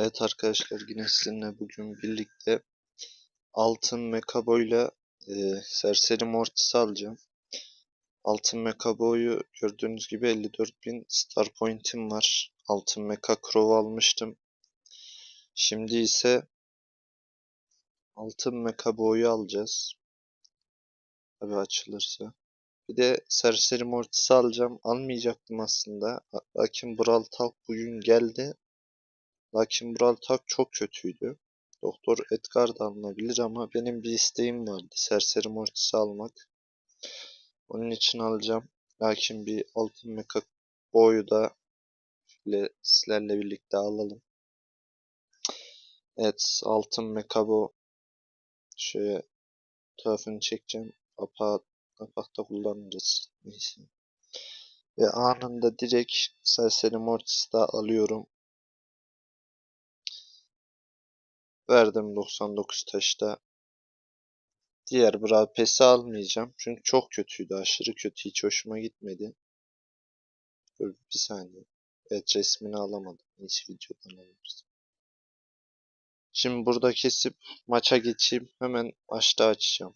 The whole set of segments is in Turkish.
Evet arkadaşlar yine sizinle bugün birlikte altın mekaboyla e, serseri mortis alacağım. Altın mekaboyu gördüğünüz gibi 54.000 star point'im var. Altın meka crow almıştım. Şimdi ise altın mekaboyu alacağız. Tabi açılırsa. Bir de serseri mortis alacağım. Almayacaktım aslında. Lakin Brawl Talk bugün geldi. Lakin Brawl Talk çok kötüydü. Doktor Edgar da alınabilir ama benim bir isteğim vardı. Serseri Mortis'i almak. Onun için alacağım. Lakin bir altın meka boyu da sizlerle birlikte alalım. Evet altın mekabo şöyle tarafını çekeceğim. Kapağı, kapakta kullanırız. Neyse. Ve anında direkt Serseri Mortis'i de alıyorum. Verdim 99 taşta. Diğer Brawl Pass'i almayacağım. Çünkü çok kötüydü. Aşırı kötü. Hiç hoşuma gitmedi. Dur bir saniye. Evet resmini alamadım. Neyse videodan alırız. Şimdi burada kesip maça geçeyim. Hemen başta açacağım.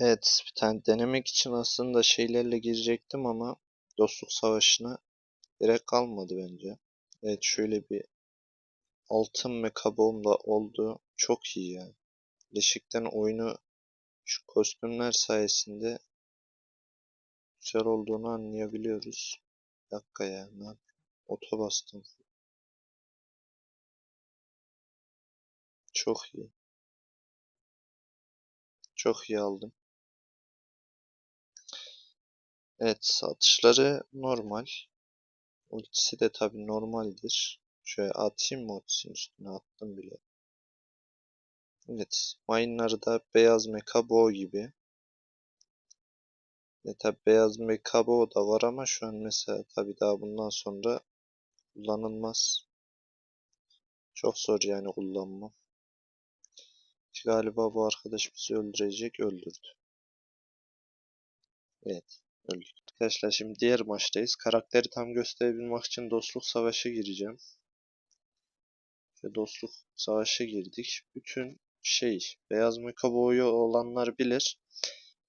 Evet bir tane denemek için aslında şeylerle girecektim ama dostluk savaşına gerek kalmadı bence. Evet şöyle bir altın mekabom da oldu. Çok iyi ya. Leşikten oyunu şu kostümler sayesinde güzel olduğunu anlayabiliyoruz. Bir dakika ya. Ne yapayım? Oto bastım. Çok iyi. Çok iyi aldım. Evet atışları normal. Ultisi de tabi normaldir. Şöyle atayım mı ultisinin üstüne attım bile. Evet. Mine'ları da beyaz mekabo gibi. E tabi beyaz mekabo da var ama şu an mesela tabi daha bundan sonra kullanılmaz. Çok zor yani kullanmam. Galiba bu arkadaş bizi öldürecek. Öldürdü. Evet. Öldük. Arkadaşlar şimdi diğer maçtayız. Karakteri tam gösterebilmek için dostluk savaşı gireceğim. Ve dostluk savaşı girdik. Bütün şey beyaz mekaboyu olanlar bilir.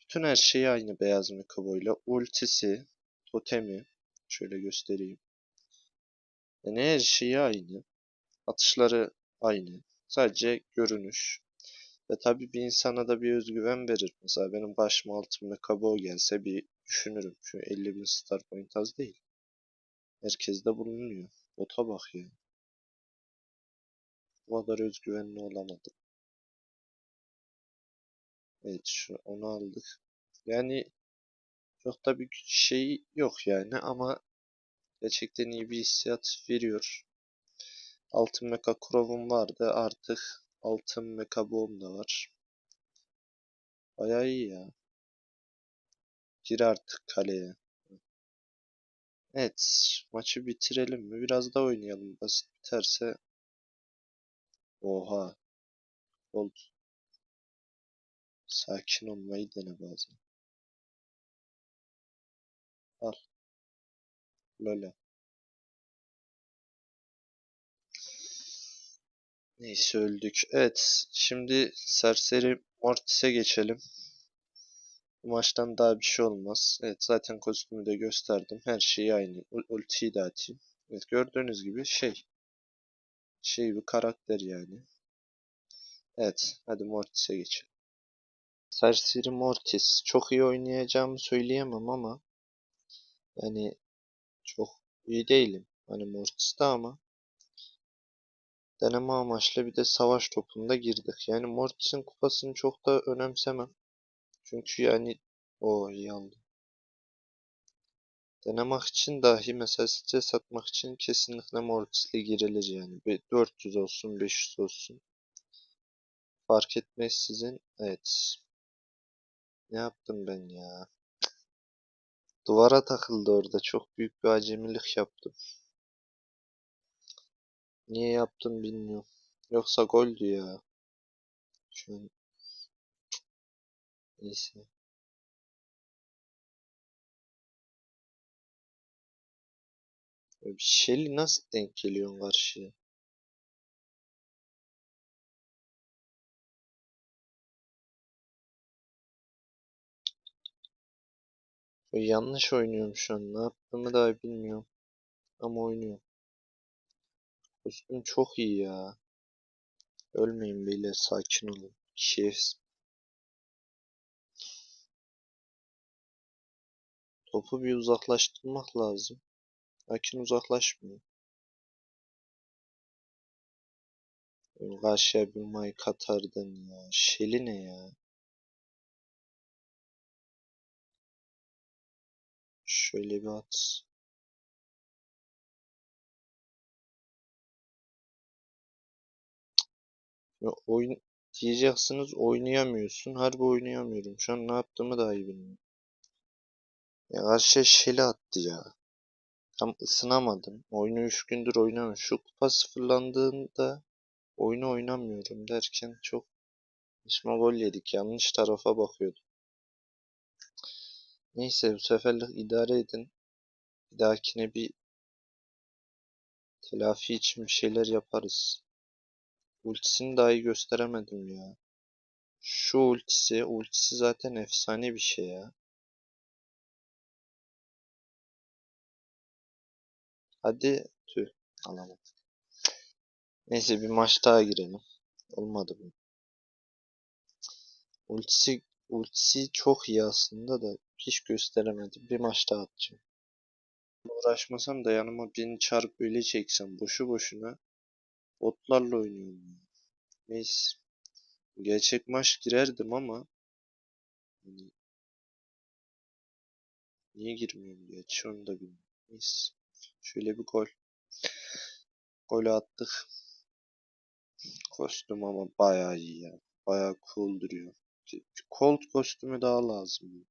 Bütün her şey aynı beyaz mekaboyla. Ultisi, totemi şöyle göstereyim. Yani her şeyi aynı. Atışları aynı. Sadece görünüş. Ve tabii bir insana da bir özgüven verir. Mesela benim başıma altın mekabo gelse bir düşünürüm. Şu 50 bin star point az değil. Herkes de bulunuyor. Ota bak ya. Bu kadar özgüvenli olamadım. Evet şu onu aldık. Yani çok da bir şey yok yani ama gerçekten iyi bir hissiyat veriyor. Altın Mecha Crow'um vardı artık altın Mecha Boom da var. Bayağı iyi ya. Gir artık kaleye. Evet maçı bitirelim mi? Biraz da oynayalım. Basit biterse Oha. Oldu. Sakin olmayı dene bazen. Al. Lola. Neyse öldük. Evet. Şimdi Serseri Mortis'e geçelim. Bu maçtan daha bir şey olmaz. Evet zaten kostümü de gösterdim. Her şey aynı. Ul ultiyi de atayım. Evet gördüğünüz gibi şey. Şey bir karakter yani. Evet. Hadi Mortis'e geçelim. Serseri Mortis. Çok iyi oynayacağımı söyleyemem ama yani çok iyi değilim. Hani Mortis'te ama deneme amaçlı bir de savaş topunda girdik. Yani Mortis'in kupasını çok da önemsemem. Çünkü yani o iyi aldım. Denemek için dahi mesela stres atmak için kesinlikle Mortis'le girilir yani. Bir 400 olsun 500 olsun. Fark etmez sizin. Evet. Ne yaptım ben ya? Duvara takıldı orada. Çok büyük bir acemilik yaptım. Niye yaptım bilmiyorum. Yoksa goldü ya. Şu an... Neyse. Shelly nasıl denk geliyorsun karşıya? Yanlış oynuyorum şu an. Ne yaptığımı daha bilmiyorum. Ama oynuyorum. Kostüm çok iyi ya. Ölmeyin beyler sakin olun. Şef. Topu bir uzaklaştırmak lazım. Lakin uzaklaşmıyor. Karşıya bir Mike atardın ya. Şeli ne ya? Şöyle bir at. Oyun diyeceksiniz oynayamıyorsun. Harbi oynayamıyorum. Şu an ne yaptığımı daha iyi bilmiyorum. Ya karşıya Şeli attı ya. Tam ısınamadım. Oyunu 3 gündür oynamıyorum. Şu kupa sıfırlandığında oyunu oynamıyorum derken çok saçma gol yedik. Yanlış tarafa bakıyordum. Neyse bu seferlik idare edin. Bir dahakine bir telafi için bir şeyler yaparız. Ultisini dahi gösteremedim ya. Şu ultisi, ultisi zaten efsane bir şey ya. Hadi tüh alamadım. Neyse bir maç daha girelim. Olmadı bu. Ultisi, ultisi çok iyi aslında da hiç gösteremedim. Bir maç daha atacağım. Uğraşmasam da yanıma birini çarp öyle çeksem boşu boşuna botlarla oynuyorum. Neyse. Gerçek maç girerdim ama hani niye girmiyorum gerçi onu da bilmiyorum. Neyse. Şöyle bir gol. Golü attık. Kostüm ama bayağı iyi ya. Bayağı cool duruyor. Colt kostümü daha lazım.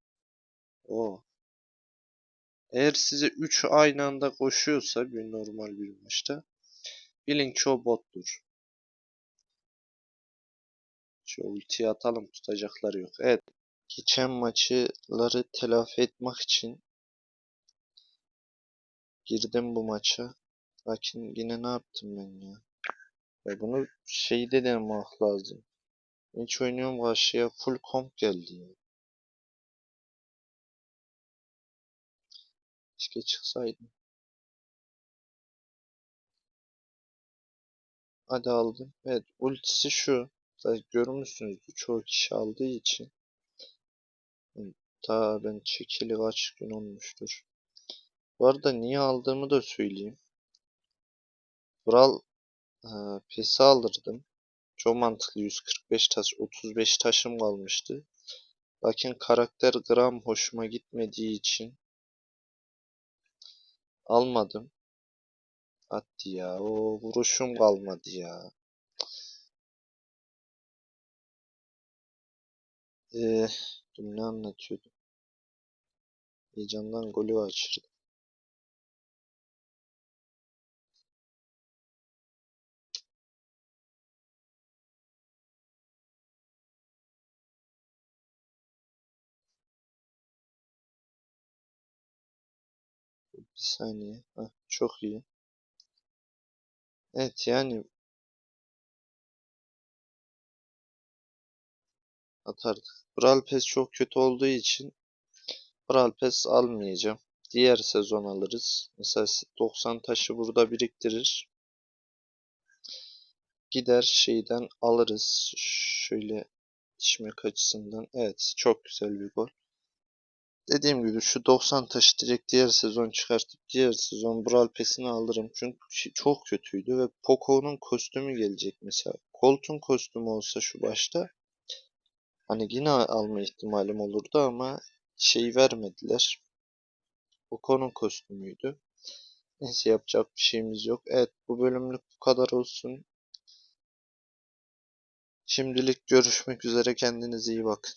O. Eğer size 3 aynı anda koşuyorsa bir normal bir maçta bilin o bottur. Şu ultiyi atalım tutacakları yok. Evet. Geçen maçları telafi etmek için girdim bu maça. Lakin yine ne yaptım ben ya? Ya bunu şeyde denemek lazım. Hiç oynuyorum karşıya full comp geldi ya. Keşke çıksaydım. Hadi aldım. Evet ultisi şu. Zaten görmüşsünüzdür çoğu kişi aldığı için. Ta ben çekili kaç gün olmuştur. Bu arada niye aldığımı da söyleyeyim. Brawl e, PES'i alırdım. Çok mantıklı 145 taş 35 taşım kalmıştı. Lakin karakter gram hoşuma gitmediği için almadım. Attı ya. O vuruşum kalmadı ya. Ee, ne anlatıyordum? Heyecandan golü açırdım. Bir saniye. Heh, çok iyi. Evet yani atardık. Brawl Pass çok kötü olduğu için Brawl Pass almayacağım. Diğer sezon alırız. Mesela 90 taşı burada biriktirir. Gider şeyden alırız. Şöyle içmek açısından. Evet çok güzel bir gol. Dediğim gibi şu 90 taşı direkt diğer sezon çıkartıp diğer sezon Brawl Pass'ini alırım. Çünkü çok kötüydü ve Poco'nun kostümü gelecek mesela. Colt'un kostümü olsa şu başta hani yine alma ihtimalim olurdu ama şey vermediler. Poco'nun kostümüydü. Neyse yapacak bir şeyimiz yok. Evet bu bölümlük bu kadar olsun. Şimdilik görüşmek üzere kendinize iyi bakın.